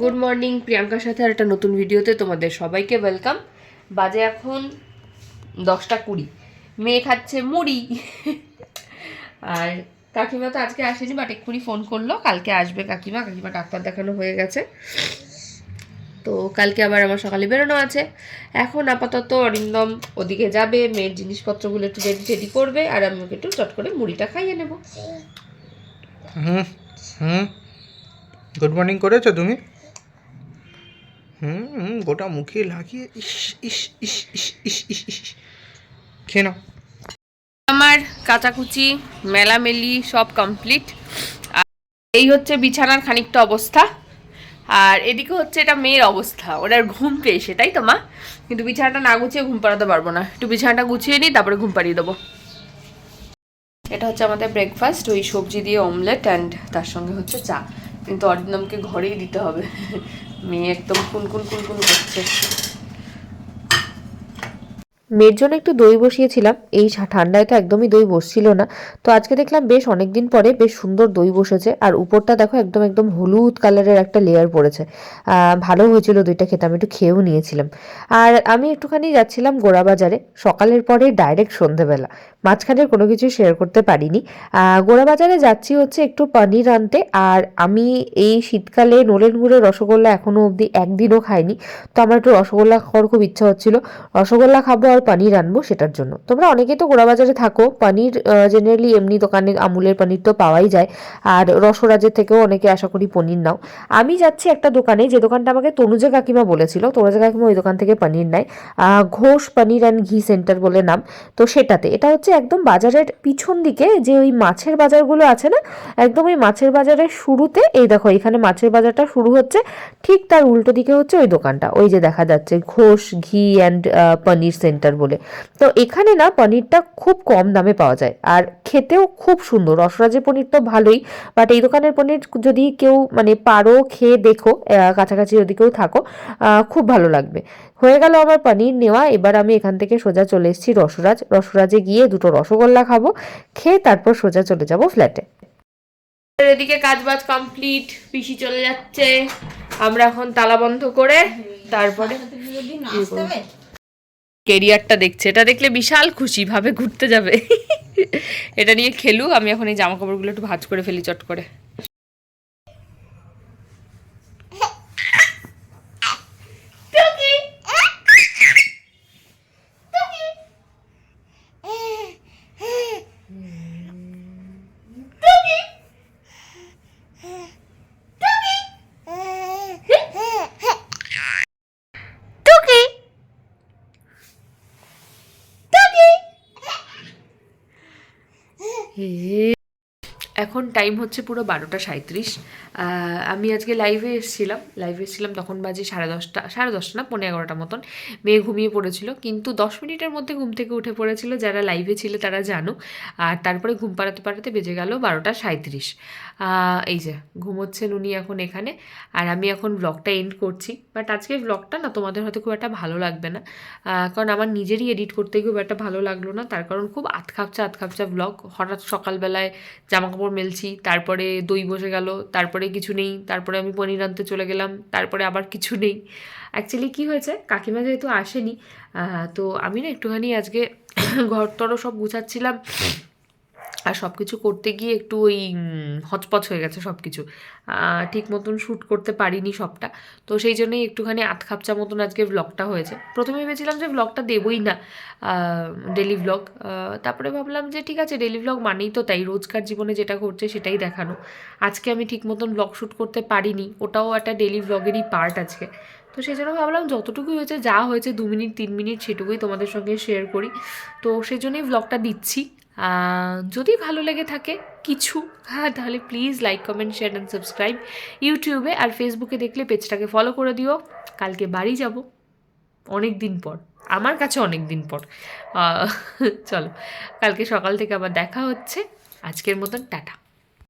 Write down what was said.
Good morning প্রিয়াঙ্কার সাথে আর একটা নতুন ভিডিওতে তোমাদের সবাইকে ওয়েলকাম বাজে এখন দশটা কুড়ি। মেয়ে খাচ্ছে মুড়ি। আর কাকিমা তো আজকে আসেনি বাট এক্ষুনি ফোন করল। কালকে আসবে কাকিমা। কাকিমা ডাক্তার দেখানো হয়ে গেছে। তো কালকে আবার আমার সকালে বেরোনো আছে। এখন আপাতত অরিন্দম ওদিকে যাবে, মেয়ের জিনিসপত্রগুলো একটু রেডি রেডি করবে, আর আমি ওকে একটু চট করে মুড়িটা খাইয়ে নেব। হুম হুম। গুড মর্নিং করেছ তুমি? হুম গোটা মুখে লাগিয়ে ইস ইস ইস খেয়ে নাও। আমার কাচাকুচি, মেলামেলি সব কমপ্লিট এই হচ্ছে বিছানার খানিকটা অবস্থা। আর এদিকে হচ্ছে এটা মেয়ের অবস্থা। ওনার ঘুম পেয়েছে, তাই তো মা? কিন্তু বিছানাটা না গুছিয়ে ঘুম পাড়াতে পারব না। একটু বিছানাটা গুছিয়ে নিই, তারপরে ঘুম পাড়িয়ে দেবো। এটা হচ্ছে আমাদের ব্রেকফাস্ট ওই সবজি দিয়ে অমলেট অ্যান্ড তার সঙ্গে হচ্ছে চা। কিন্তু অরিন্দমকে ঘরেই দিতে হবে। মেয়ে একদম কুনকুন কুনকুন করছে। মেয়ের জন্য একটু দই বসিয়েছিলাম। এই ঠান্ডায় তো একদমই দই বসছিল না। তো আজকে দেখলাম বেশ অনেক দিন পরে বেশ সুন্দর দই বসেছে। আর উপরটা দেখো একদম একদম হলুদ কালারের একটা লেয়ার পড়েছে। ভালো হয়েছিল দইটা খেতে, আমি একটু খেয়েও নিয়েছিলাম। আর আমি একটুখানি যাচ্ছিলাম গোড়া বাজারে। সকালের পরে ডাইরেক্ট সন্ধেবেলা। মাঝখানের কোনো কিছু শেয়ার করতে পারিনি। গোড়া বাজারে যাচ্ছি হচ্ছে একটু পনির আনতে। আর আমি এই শীতকালে নোলেন গুড়ের রসগোল্লা এখনও অবধি একদিনও খাইনি। তো আমার একটু রসগোল্লা খাওয়ার খুব ইচ্ছা হচ্ছিল। রসগোল্লা খাব পনির আনব সেটার জন্য। তোমরা অনেকেই তো গোড়া বাজারে থাকো, পনির জেনারেলি এমনি দোকানে আমুলের পনির তো পাওয়াই যায়। আর রসরাজের থেকেও অনেকে আশা করি পনির নাও। আমি যাচ্ছি একটা দোকানে, যে দোকানটা আমাকে তনুজা কাকিমা বলেছিল, তনুজা কাকিমা ওই দোকান থেকে পনির নেয়। ঘোষ পনির অ্যান্ড ঘি সেন্টার বলে নাম। তো সেটাতে, এটা হচ্ছে একদম বাজারের পিছন দিকে, যে ওই মাছের বাজারগুলো আছে না, একদম ওই মাছের বাজারের শুরুতে, এই দেখো এখানে মাছের বাজারটা শুরু হচ্ছে, ঠিক তার উল্টো দিকে হচ্ছে ওই দোকানটা। ওই যে দেখা যাচ্ছে ঘোষ, ঘি অ্যান্ড পনির সেন্টার বলে। তো এখানে না পনিরটা খুব কম দামে পাওয়া যায় আর খেতেও খুব সুন্দর। রসরাজের পনির তো ভালোই বাট এই দোকানের পনির যদি কেউ মানে পারো খেয়ে দেখো আহ, কাছাকাছি যদি কেউ থাকো আহ, খুব ভালো লাগবে। হয়ে গেল আমার পনির নেওয়া এবার আমি এখান থেকে সোজা চলে এসেছি রসরাজ। রসরাজে গিয়ে দুটো রসগোল্লা খাব খেয়ে তারপর সোজা চলে যাব ফ্ল্যাটে এদিকে কাজ বাজ কমপ্লিট পিসি চলে যাচ্ছে। আমরা এখন তালা বন্ধ করে তারপরে কেরিয়ারটা দেখছে। এটা দেখলে বিশাল খুশি, ভাবে ঘুরতে যাবে। এটা নিয়ে খেলু আমি এখন এই জামা কাপড়গুলো একটু ভাজ করে ফেলি চট করে। 咦 এখন টাইম হচ্ছে পুরো বারোটা সাঁত্রিশ আমি আজকে লাইভে এসেছিলাম। লাইভে এসেছিলাম তখন বাজে সাড়ে দশটা সাড়ে দশটা না পনেরো এগারোটা মতন। মেয়ে ঘুমিয়ে পড়েছিল। কিন্তু দশ মিনিটের মধ্যে ঘুম থেকে উঠে পড়েছিল। যারা লাইভে ছিল তারা জানো আর তারপরে ঘুম পাড়াতে পাড়াতে বেজে গেল বারোটা সাঁত্রিশ এই যে, ঘুমোচ্ছেন উনি এখন এখানে। আর আমি এখন ব্লগটা এন্ড করছি। বাট আজকে ব্লগটা না, তোমাদের হয়তো খুব একটা ভালো লাগবে না। কারণ আমার নিজেরই এডিট করতে খুব একটা ভালো লাগল না। তার কারণ খুব আতখাপচা আতখাপচা ব্লগ হঠাৎ সকালবেলায় জামা কাপড় মেলছি, তারপরে দই বসে গেল, তারপরে কিছু নেই, তারপরে আমি পনির আনতে চলে গেলাম, তারপরে আবার কিছু নেই। অ্যাকচুয়ালি কি হয়েছে, কাকিমা যেহেতু আসেনি তো আমি না একটুখানি আজকে ঘর সব গুছাচ্ছিলাম আর সব কিছু করতে গিয়ে একটু ওই হচপচ হয়ে গেছে সব কিছু ঠিক মতন শ্যুট করতে পারিনি সবটা। তো সেই জন্যই একটুখানি আতখাপচা মতন আজকে ব্লগটা হয়েছে। প্রথমে ভেবেছিলাম যে ব্লগটা দেবই না ডেলি ব্লগ তারপরে ভাবলাম যে ঠিক আছে ডেলি ব্লগ মানেই তো তাই, রোজকার জীবনে যেটা ঘটছে সেটাই দেখানো। আজকে আমি ঠিক মতন ব্লগ শ্যুট করতে পারিনি, ওটাও একটা ডেলি ব্লগেরই পার্ট আজকে। তো সেই জন্য ভাবলাম যতটুকুই হয়েছে, যা হয়েছে দু মিনিট, তিন মিনিট সেটুকুই তোমাদের সঙ্গে শেয়ার করি। তো সেই জন্যই ব্লগটা দিচ্ছি। যদি ভালো লেগে থাকে কিছু হ্যাঁ তাহলে please like comment share and subscribe ইউটিউবে আর ফেসবুকে দেখলে পেজটাকে ফলো করে দিও। কালকে বাড়ি যাব অনেক দিন পর, আমার কাছে অনেক দিন পর। চলো, কালকে সকাল থেকে আবার দেখা হচ্ছে। আজকের মতন, টাটা।